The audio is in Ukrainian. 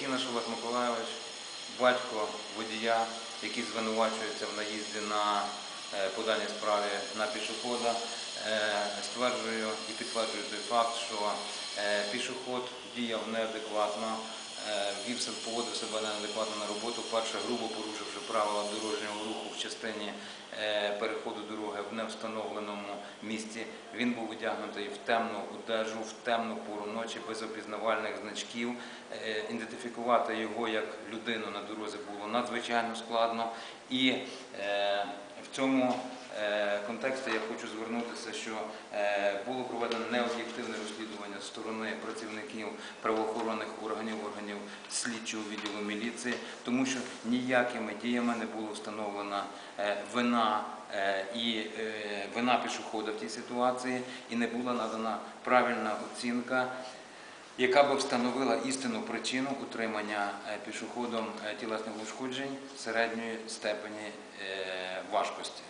Якимиш Олег Миколайович, батько водія, який звинувачується в наїзді на е, по даній справі на пішохода, е, стверджую і підтверджую той факт, що е, пішоход діяв неадекватно, е, вів поводив себе неадекватно на роботу. Перше, грубо порушивши правила дорожнього руху в частині переходу дороги в невстановленому місці. Він був одягнутий в темну одежу, в темну пору ночі, без опізнавальних значків. Е, Ідентифікувати його як людину на дорозі було надзвичайно складно. І е, в цьому е, контексті я хочу звернутися, що було проведено необ'єктивне розслідування сторони працівників правоохоронних органів слідчого відділу міліції, тому що ніякими діями не було встановлена е, вина е, і е, вина пішохода в тій ситуації, і не була надана правильна оцінка яка би встановила істинну причину утримання пішоходом тілесних ушкоджень середньої степені важкості.